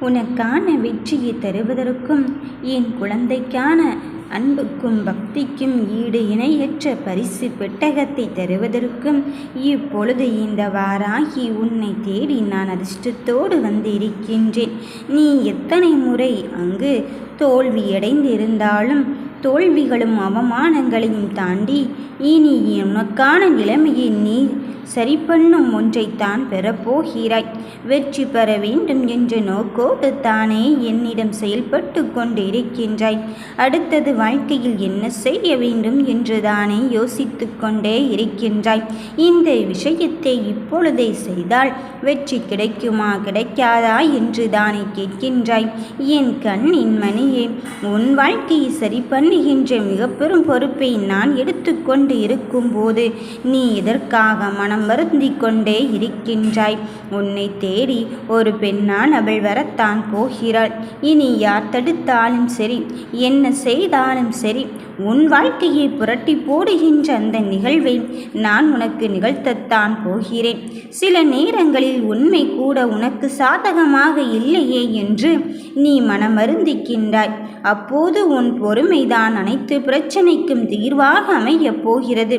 உனக்கான வெற்றியை தருவதற்கும் என் குழந்தைக்கான அன்புக்கும் பக்திக்கும் ஈடு இணையற்ற பரிசு பெட்டகத்தை தருவதற்கும் இப்பொழுது இந்த வாராகி உன்னை தேடி நான் அதிர்ஷ்டத்தோடு வந்திருக்கின்றேன். நீ எத்தனை முறை அங்கு தோல்வியடைந்திருந்தாலும் தோல்விகளும் அவமானங்களையும் தாண்டி இனி உனக்கான நிலைமையை நீ சரி பண்ணும் ஒன்றைத்தான் பெறப்போகிறாய். வெற்றி பெற வேண்டும் என்ற நோக்கோடு தானே என்னிடம் செயல்பட்டு கொண்டிருக்கின்றாய். அடுத்தது வாழ்க்கையில் என்ன செய்ய வேண்டும் என்று தானே யோசித்து கொண்டே இருக்கின்றாய். இந்த விஷயத்தை இப்பொழுதே செய்தால் வெற்றி கிடைக்குமா கிடைக்காதா என்று தானே கேட்கின்றாய். என் கண்ணின் மணியே உன் வாழ்க்கையை சரி பண்ணுகின்ற மிக பெரும் பொறுப்பை நான் எடுத்துக்கொண்டு இருக்கும்போது நீ இதற்காக மனம் வருந்தி கொண்டே இருக்கின்றாய்? உன்னை தேடி ஒரு பெண்ணான் அவள் வரத்தான் போகிறாள். இனி யார் தடுத்தாலும் சரி என்ன செய்தாலும் சரி உன் வாழ்க்கையை புரட்டி போடுகின்ற அந்த நிகழ்வை நான் உனக்கு நிகழ்த்தத்தான் போகிறேன். சில நேரங்களில் உண்மை கூட உனக்கு சாதகமாக இல்லையே என்று நீ மனமருந்திக்கின்றாய். அப்போது உன் பொறுமைதான் தான் அனைத்து பிரச்சனைக்கும் தீர்வாக அமையப் போகிறது.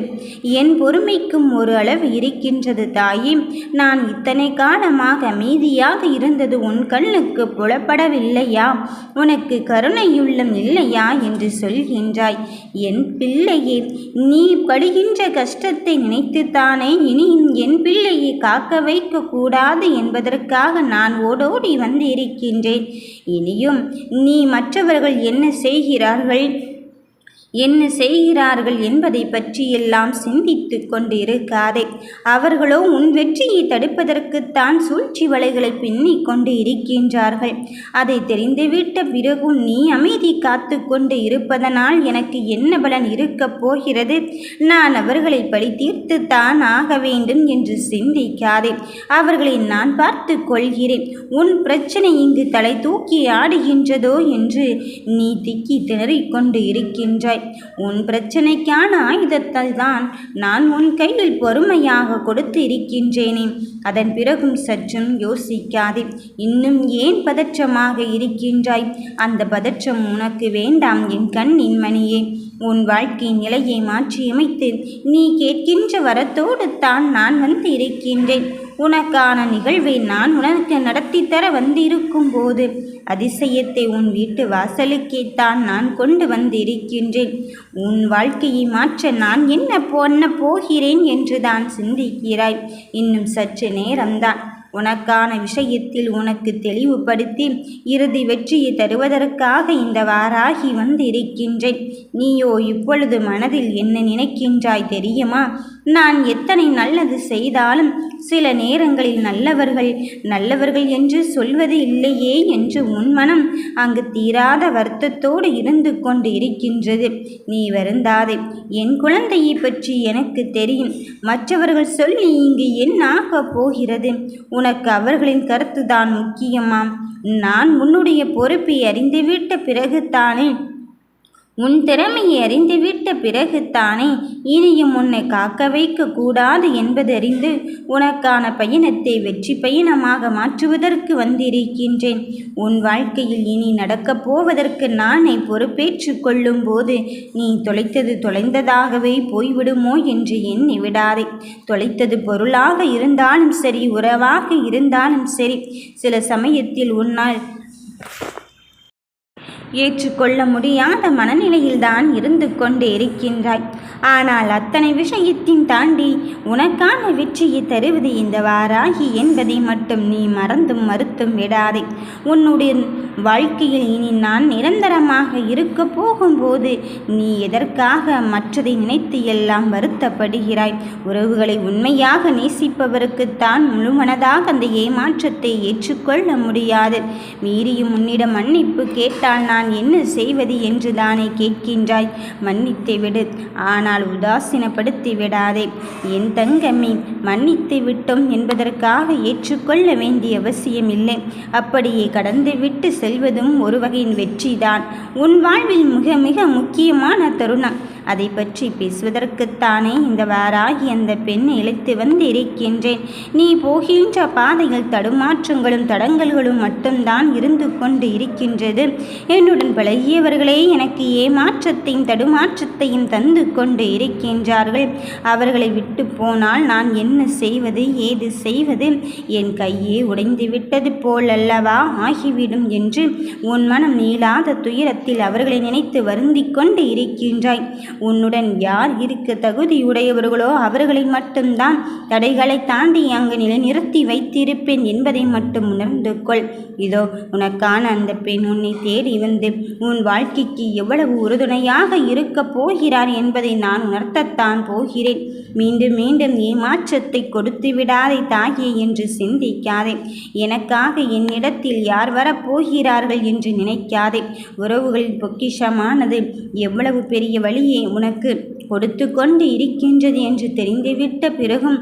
என் பொறுமைக்கும் ஒரு அளவு இருக்கின்றது தாயே. நான் இத்தனை காலமாக அமைதியாக இருந்தது உன் கண்ணுக்கு புலப்படவில்லையா? உனக்கு கருணையுள்ளம் இல்லையா என்று சொல்கின்றாய். என் பிள்ளையே நீ படுகின்ற கஷ்டத்தை நினைத்துத்தானே? இனியும் என் பிள்ளையை காக்க வைக்க கூடாது என்பதற்காக நான் ஓடோடி வந்து இருக்கின்றேன் இனியும் நீ மற்றவர்கள் என்ன செய்கிறார்கள்? என்ன செய்கிறார்கள் என்பதை பற்றியெல்லாம் சிந்தித்து கொண்டு இருக்காதே அவர்களோ உன் வெற்றியை தடுப்பதற்குத்தான் சூழ்ச்சி வலைகளை பின்னிக் கொண்டு இருக்கின்றார்கள். அதை தெரிந்துவிட்ட பிறகும் நீ அமைதி காத்து கொண்டு இருப்பதனால் எனக்கு என்ன பலன் இருக்கப் போகிறது? நான் அவர்களை பழி தீர்த்துத்தான் ஆக வேண்டும் என்று சிந்திக்காதே. அவர்களை நான் பார்த்து கொள்கிறேன். உன் பிரச்சனை இங்கு தலை தூக்கி ஆடுகின்றதோ? என்று நீ திக்கி திணறிக் கொண்டு இருக்கின்றாய். உன் பிரச்சனைக்கான ஆயுதத்தை தான் நான் உன் கையில் பொறுமையாக கொடுத்து இருக்கின்றேனே. அதன் பிறகும் சற்றும் யோசிக்காதே. இன்னும் ஏன் பதற்றமாக இருக்கின்றாய்? அந்த பதற்றம் உனக்கு வேண்டாம் என் கண்ணின் மணியே. உன் வாழ்க்கை நிலையை மாற்றியமைத்து நீ கேட்கின்ற வரத்தோடு தான் நான் வந்து இருக்கின்றேன் உனக்கான நிகழ்வை நான் உனக்கு நடத்தி தர வந்திருக்கும் போது அதிசயத்தை உன் வீட்டு வாசலுக்கே தான் நான் கொண்டு வந்திருக்கின்றேன். உன் வாழ்க்கையை மாற்ற நான் என்ன பண்ண போகிறேன் என்று தான் சிந்திக்கிறாய். இன்னும் சற்று நேரம்தான். உனக்கான விஷயத்தில் உனக்கு தெளிவுபடுத்தி இறுதி வெற்றியை தருவதற்காக இந்த வாராகி வந்திருக்கின்றேன். நீயோ இப்பொழுது மனதில் என்ன நினைக்கின்றாய் தெரியுமா? நான் எத்தனை நல்லது செய்தாலும் சில நேரங்களில் நல்லவர்கள் நல்லவர்கள் என்று சொல்வது இல்லையே என்று உன் மனம் அங்கு தீராத வருத்தத்தோடு இருந்து கொண்டு இருக்கின்றது நீ வருந்தாதே. என் குழந்தையை பற்றி எனக்கு தெரியும். மற்றவர்கள் சொல்லி இங்கு என்ன ஆகப் போகிறது? உனக்கு அவர்களின் கருத்துதான் முக்கியமாம். நான் உன்னுடைய பொறுப்பை அறிந்துவிட்ட பிறகுதானே உன் திறமையை அறிந்துவிட்ட பிறகுத்தானே இனியும் உன்னை காக்க வைக்க கூடாது என்பதறிந்து உனக்கான பயணத்தை வெற்றி பயணமாக மாற்றுவதற்கு வந்திருக்கின்றேன். உன் வாழ்க்கையில் இனி நடக்கப் போவதற்கு நானே பொறுப்பேற்று கொள்ளும் போது நீ தொலைத்தது தொலைந்ததாகவே போய்விடுமோ என்று எண்ணி விடாதே. தொலைத்தது பொருளாக இருந்தாலும் சரி உறவாக இருந்தாலும் சரி சில சமயத்தில் உன்னால் ஏற்றுக்கொள்ள முடியாத மனநிலையில்தான் இருந்து கொண்டு இருக்கின்றாய் ஆனால் அத்தனை விஷயத்தின் தாண்டி உனக்கான வெற்றியை தருவது இந்த வாராகி என்பதை மட்டும் நீ மறந்தும் மறுத்தும் விடாதே. உன்னுடைய வாழ்க்கையில் இனி நான் நிரந்தரமாக இருக்க போகும்போது நீ எதற்காக மற்றதை நினைத்து எல்லாம் வருத்தப்படுகிறாய்? உறவுகளை உண்மையாக நேசிப்பவருக்குத்தான் முழுமனதாக அந்த ஏமாற்றத்தை ஏற்றுக்கொள்ள முடியாது. மீறியும் உன்னிடம் மன்னிப்பு கேட்டால் நான் என்ன செய்வது என்று தானே கேட்கின்றாய். மன்னித்து விடு. ஆனால் உதாசீனப்படுத்தி விடாதே. என் தங்கமே மன்னித்து விட்டோம் என்பதற்காக ஏற்றுக்கொள்ள வேண்டிய அவசியம் இல்லை அப்படியே கடந்து விட்டு செல்வதும் ஒரு வகையின் வெற்றிதான். உன் வாழ்வில் மிக மிக முக்கியமான தருணம். அதை பற்றி பேசுவதற்குத்தானே இந்த வாராகி அந்த பெண் இழைத்து வந்து இருக்கின்றேன் நீ போகின்ற பாதைகள் தடுமாற்றங்களும் தடங்கல்களும் மட்டும்தான் இருந்து கொண்டு இருக்கின்றது. என்னுடன் பழகியவர்களே எனக்கு ஏமாற்றத்தையும் தடுமாற்றத்தையும் தந்து கொண்டு இருக்கின்றார்கள். அவர்களை விட்டு போனால் நான் என்ன செய்வது ஏது செய்வது? என் கையே உடைந்து விட்டது போலல்லவா ஆகிவிடும் என்று உன் மனம் நீளாத துயரத்தில் அவர்களை நினைத்து வருந்திக் கொண்டு இருக்கின்றாய். உன்னுடன் யார் இருக்க தகுதியுடையவர்களோ அவர்களை மட்டும்தான் தடைகளை தாண்டி அங்கு நிலைநிறுத்தி வைத்திருப்பேன் என்பதை மட்டும் உணர்ந்து கொள். இதோ உனக்கான அந்த பெண் உன்னை தேடி வந்து உன் வாழ்க்கைக்கு எவ்வளவு உறுதுணையாக இருக்கப் போகிறார் என்பதை நான் உணர்த்தத்தான் போகிறேன். மீண்டும் மீண்டும் ஏமாற்றத்தை கொடுத்து விடாதே தாயே என்று சிந்திக்காதே. எனக்காக என்னிடத்தில் யார் வரப்போகிறார்கள் என்று நினைக்காதே. உறவுகளின் பொக்கிஷமானது எவ்வளவு பெரிய வழியை உனக்கு கொடுத்து கொண்டு இருக்கின்றது என்று தெரிந்துவிட்ட பிறகும்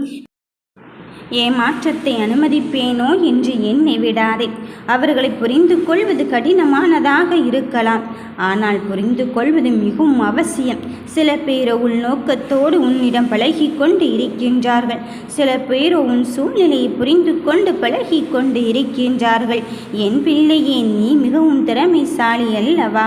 ஏமாற்றத்தை அனுமதிப்பேனோ என்று எண்ணி விடாதே. அவர்களை புரிந்து கொள்வது கடினமானதாக இருக்கலாம். ஆனால் புரிந்து கொள்வது மிகவும் அவசியம். சில பேரோ உள் நோக்கத்தோடு உன்னிடம் பழகி கொண்டு இருக்கின்றார்கள். சில பேரோ உன் சூழ்நிலையை புரிந்து கொண்டு பழகி கொண்டு இருக்கின்றார்கள். என் பிள்ளையே நீ மிகவும் திறமைசாலி அல்லவா?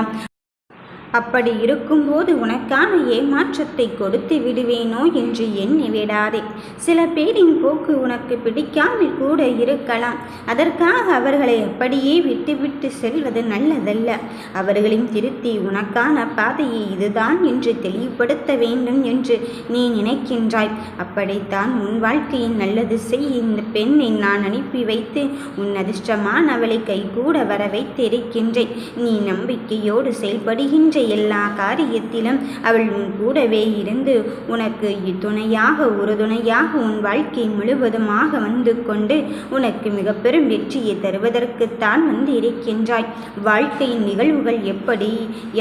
அப்படி இருக்கும்போது உனக்கான ஏமாற்றத்தை கொடுத்து விடுவேனோ என்று எண்ணி விடாதே. சில பேரின் போக்கு உனக்கு பிடிக்காமல் கூட இருக்கலாம். அதற்காக அவர்களை அப்படியே விட்டுவிட்டு செல்வது நல்லதல்ல. அவர்களின் திருத்தி உனக்கான பாதையை இதுதான் என்று தெளிவுபடுத்த வேண்டும் என்று நீ நினைக்கின்றாய். அப்படித்தான் உன் வாழ்க்கையின் நல்லது செய் இந்த பெண்ணை நான் அனுப்பி வைத்து உன் அதிர்ஷ்டமானவளை கைகூட வர வைத்திருக்கின்றேன் நீ நம்பிக்கையோடு செயல்படுகின்ற எல்லா காரியத்திலும் அவள் உன் கூடவே இருந்து உனக்கு துணையாக உறுதுணையாக உன் வாழ்க்கை முழுவதுமாக வந்து கொண்டு உனக்கு மிக பெரும் வெற்றியை தருவதற்குத்தான் வந்து இருக்கின்றாய். வாழ்க்கையின் நிகழ்வுகள் எப்படி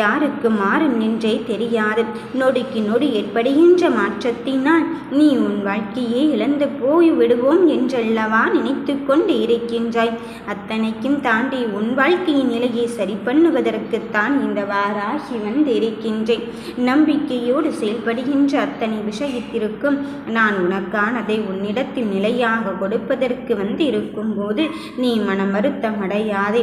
யாருக்கு மாறும் என்றே தெரியாது. நொடிக்கு நொடி ஏற்படுகின்ற மாற்றத்தினால் நீ உன் வாழ்க்கையை இழந்து போய் விடுவோம் என்றல்லவா நினைத்து கொண்டு இருக்கின்றாய். அத்தனைக்கும் தாண்டி உன் வாழ்க்கையின் நிலையை சரி பண்ணுவதற்குத்தான் இந்த வாராகி வந்து வந்திருக்கின்றேன். நம்பிக்கையோடு செயல்படுகின்ற அத்தனை விஷயத்திற்கும் நான் உனக்கானதை உன்னிடத்தில் நிலையாக கொடுப்பதற்கு வந்து இருக்கும்போது நீ மனம் வருத்தம் அடையாதே.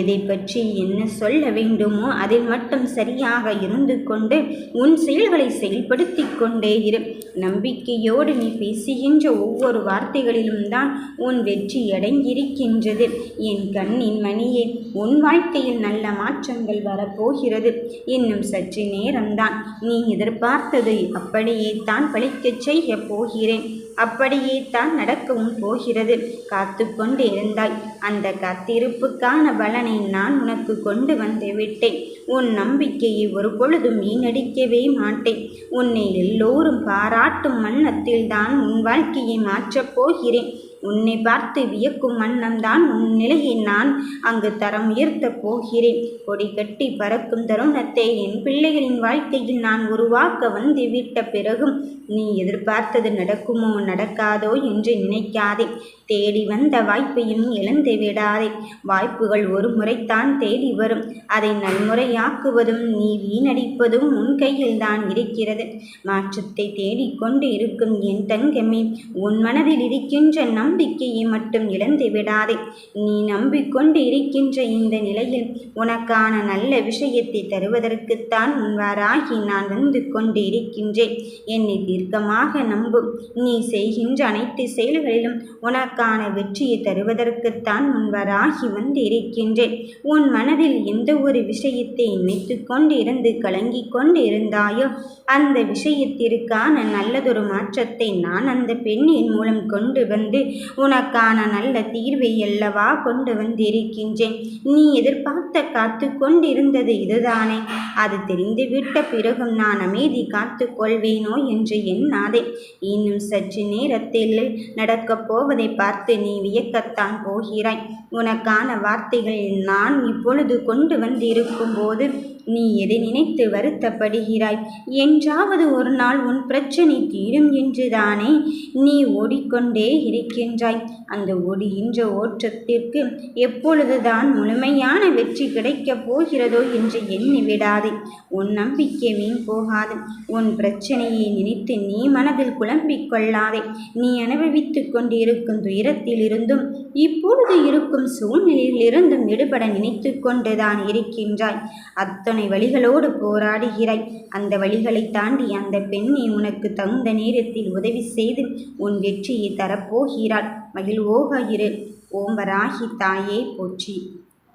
எதை பற்றி என்ன சொல்ல வேண்டுமோ அதில் மட்டும் சரியாக இருந்து கொண்டு உன் செயல்களை செயல்படுத்தி கொண்டே இரு. நம்பிக்கையோடு நீ பேசுகின்ற ஒவ்வொரு வார்த்தைகளிலும் தான் உன் வெற்றி அடங்கியிருக்கின்றது. என் கண்ணின் மணியே உன் வாழ்க்கையில் நல்ல மாற்றங்கள் வரப்போகிறது. இன்னும் சற்று நேரம்தான். நீ எதிர்பார்த்ததை அப்படியே தான் பழிக்கச் செய்ய போகிறேன். அப்படியே தான் நடக்கவும் போகிறது. காத்து கொண்டு இருந்தாய். அந்த காத்திருப்புக்கான பலனை நான் உனக்கு கொண்டு வந்து விட்டேன். உன் நம்பிக்கையை ஒரு பொழுதும் வீணடிக்கவே மாட்டேன். உன்னை எல்லோரும் பாராட்டும் வண்ணத்தில் தான் உன் வாழ்க்கையை மாற்றப் போகிறேன். உன்னை பார்த்து வியக்கும் வண்ணம்தான் உன் நிலையை நான் அங்கு தரம் உயர்த்தப் போகிறேன். கொடி கட்டி பறக்கும் தருணத்தை என் பிள்ளைகளின் வாழ்க்கையில் நான் உருவாக்க வந்து விட்ட பிறகும் நீ எதிர்பார்த்தது நடக்குமோ நடக்காதோ என்று நினைக்காதே. தேடி வந்த வாய்ப்பையும் இழந்து விடாதே. வாய்ப்புகள் ஒரு முறைத்தான் தேடி வரும். அதை நன்முறையாக்குவதும் நீ வீணடிப்பதும் உன் கையில் தான் இருக்கிறது. மாற்றத்தை தேடிக்கொண்டு இருக்கும் என் தங்கமே உன் மனதில் இருக்கின்ற நம் நம்பிக்கையை மட்டும் இழந்து விடாதே. நீ நம்பிக்கொண்டு இருக்கின்ற இந்த நிலையில் உனக்கான நல்ல விஷயத்தை தருவதற்குத்தான் முன்வாராகி நான் வந்து கொண்டு இருக்கின்றேன். என்னை தீர்க்கமாக நம்பும் நீ செய்கின்ற அனைத்து செயல்களிலும் உனக்கான வெற்றியை தருவதற்குத்தான் முன்வராகி வந்து இருக்கின்றேன். உன் மனதில் எந்த ஒரு விஷயத்தை நினைத்து கொண்டு இருந்து கலங்கி கொண்டு இருந்தாயோ அந்த விஷயத்திற்கான நல்லதொரு மாற்றத்தை நான் அந்த பெண்ணின் மூலம் கொண்டு வந்து உனக்கான நல்ல தீர்வை அல்லவா கொண்டு வந்திருக்கின்றேன். நீ எதிர்பார்த்த காத்து கொண்டிருந்தது இதுதானே. அது தெரிந்துவிட்ட பிறகும் நான் அமைதி காத்து கொள்வேனோ என்று எண்ணாதே. இன்னும் சற்று நேரத்தில் நடக்கப் போவதை பார்த்து பார்த்து நீ வியக்கத்தான் போகிறாய். உனக்கான வார்த்தைகள் நான் இப்பொழுது கொண்டு வந்திருக்கும் போது நீ எதை நினைத்து வருத்தப்படுகிறாய்? என்றாவது ஒரு நாள் உன் பிரச்சனை தீரும் என்றுதானே நீ ஓடிக்கொண்டே இருக்கின்றாய். அந்த ஓடுகின்ற ஓட்டத்திற்கு எப்பொழுதுதான் முழுமையான வெற்றி கிடைக்கப் போகிறதோ என்று எண்ணி விடாதே. உன் நம்பிக்கை வீண் போகாது. உன் பிரச்சனையை நினைத்து நீ மனதில் குழம்பிக் கொள்ளாதே. நீ அனுபவித்துக் கொண்டிருக்கும் துயரத்திலிருந்தும் இப்பொழுது இருக்கும் சூழ்நிலையிலிருந்தும் விடுபட நினைத்து கொண்டுதான் இருக்கின்றாய். அத்தனை வழிகளோடு போராடுகிறாய். அந்த வழிகளை தாண்டி அந்த பெண்ணை உனக்கு தகுந்த நேரத்தில் உதவி செய்து உன் வெற்றியை தரப்போகிறாள். மகிழ்வோக இரு. ஓம்பராகி தாயே போற்றி.